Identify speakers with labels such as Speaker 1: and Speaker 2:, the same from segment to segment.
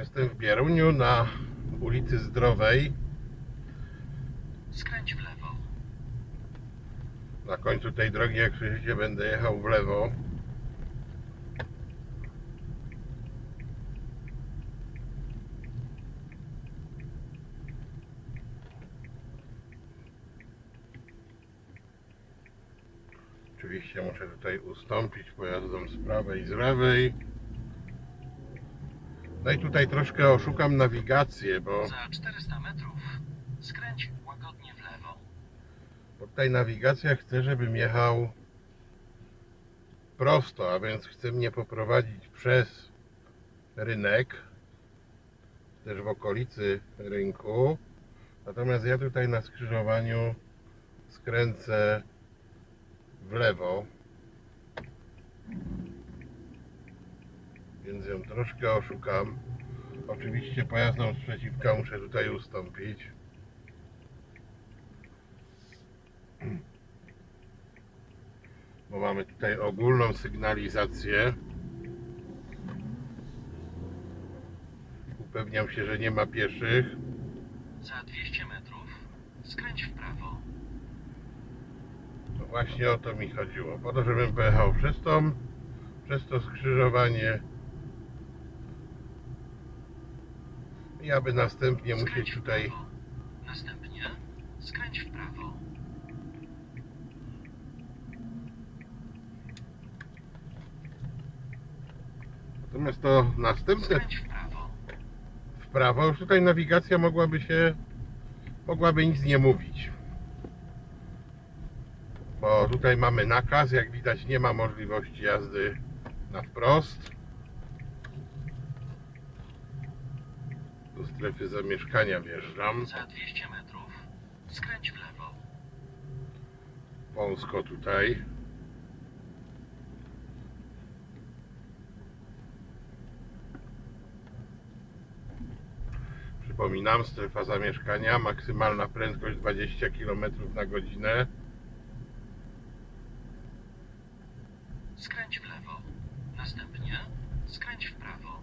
Speaker 1: Jestem w Bieruniu na ulicy Zdrowej.
Speaker 2: Skręć w lewo.
Speaker 1: Na końcu tej drogi, jak słyszycie, będę jechał w lewo. Oczywiście muszę tutaj ustąpić pojazdom z prawej i z lewej. No i tutaj troszkę oszukam nawigację, bo
Speaker 2: Za 400 metrów skręć łagodnie w lewo.
Speaker 1: Bo tutaj nawigacja chce, żebym jechał prosto, a więc chce mnie poprowadzić przez rynek, też w okolicy rynku. Natomiast ja tutaj na skrzyżowaniu skręcę w lewo. Więc ją troszkę oszukam. Oczywiście pojazdom sprzeciwka muszę tutaj ustąpić. bo mamy tutaj ogólną sygnalizację. Upewniam się, że nie ma pieszych.
Speaker 2: Za 200 metrów skręć w prawo.
Speaker 1: No właśnie o to mi chodziło. Po to, żebym pojechał przez tą, przez to skrzyżowanie. I aby następnie musieć tutaj.
Speaker 2: Następnie skręć w prawo.
Speaker 1: Natomiast to następne
Speaker 2: Skręć w prawo.
Speaker 1: w prawo, już tutaj nawigacja mogłaby się, mogłaby nic nie mówić. Bo tutaj mamy nakaz, jak widać nie ma możliwości jazdy na wprost. Do strefy zamieszkania wjeżdżam.
Speaker 2: Za 200 metrów skręć w lewo.
Speaker 1: Wąsko tutaj. Przypominam, strefa zamieszkania, maksymalna prędkość 20 km na godzinę.
Speaker 2: Skręć w lewo. Następnie skręć w prawo.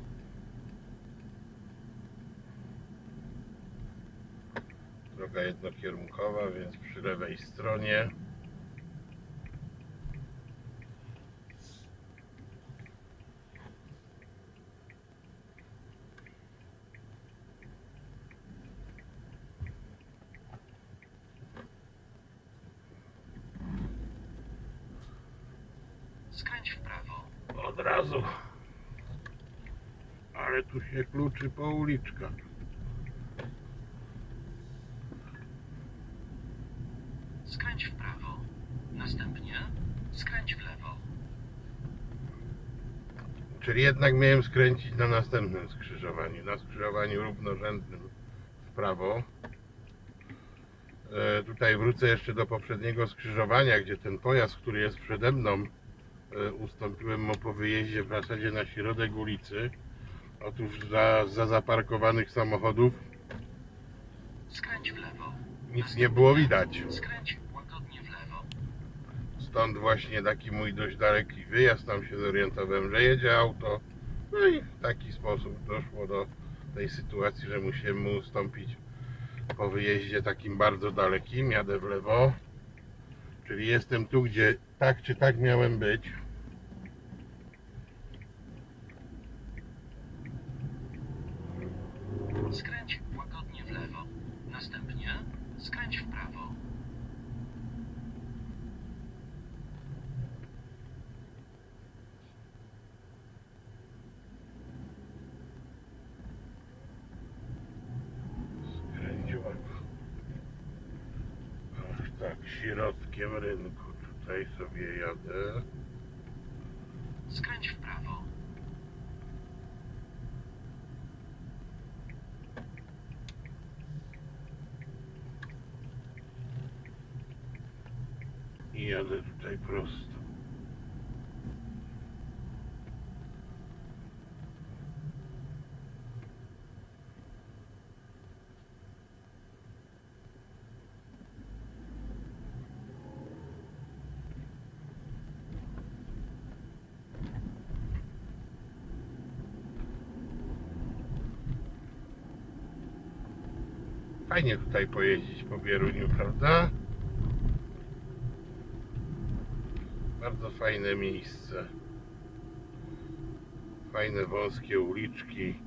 Speaker 1: Droga jednokierunkowa, więc przy lewej stronie.
Speaker 2: Skręć w prawo.
Speaker 1: Od razu. Ale tu się kluczy po uliczkach.
Speaker 2: Skręć w prawo. Następnie skręć w lewo.
Speaker 1: Czyli jednak miałem skręcić na następnym skrzyżowaniu, na skrzyżowaniu równorzędnym w prawo. E, tutaj wrócę jeszcze do poprzedniego skrzyżowania, gdzie ten pojazd, który jest przede mną, e, ustąpiłem mu po wyjeździe w zasadzie na środek ulicy. Otóż za, za zaparkowanych samochodów
Speaker 2: Skręć w lewo.
Speaker 1: nic nie było widać.
Speaker 2: Skręć.
Speaker 1: Stąd właśnie taki mój dość daleki wyjazd, tam się zorientowałem, że jedzie auto. No i w taki sposób doszło do tej sytuacji, że musiałem mu ustąpić po wyjeździe takim bardzo dalekim, jadę w lewo. Czyli jestem tu, gdzie tak czy tak miałem być.
Speaker 2: Skręć łagodnie w lewo. Następnie skręć w prawo.
Speaker 1: Skręciłem. Ach, środkiem rynku. Tutaj sobie jadę.
Speaker 2: Skręć w prawo.
Speaker 1: I jadę tutaj prosto. Fajnie tutaj pojeździć po Bieruniu, prawda? Bardzo fajne miejsce. Fajne wąskie uliczki.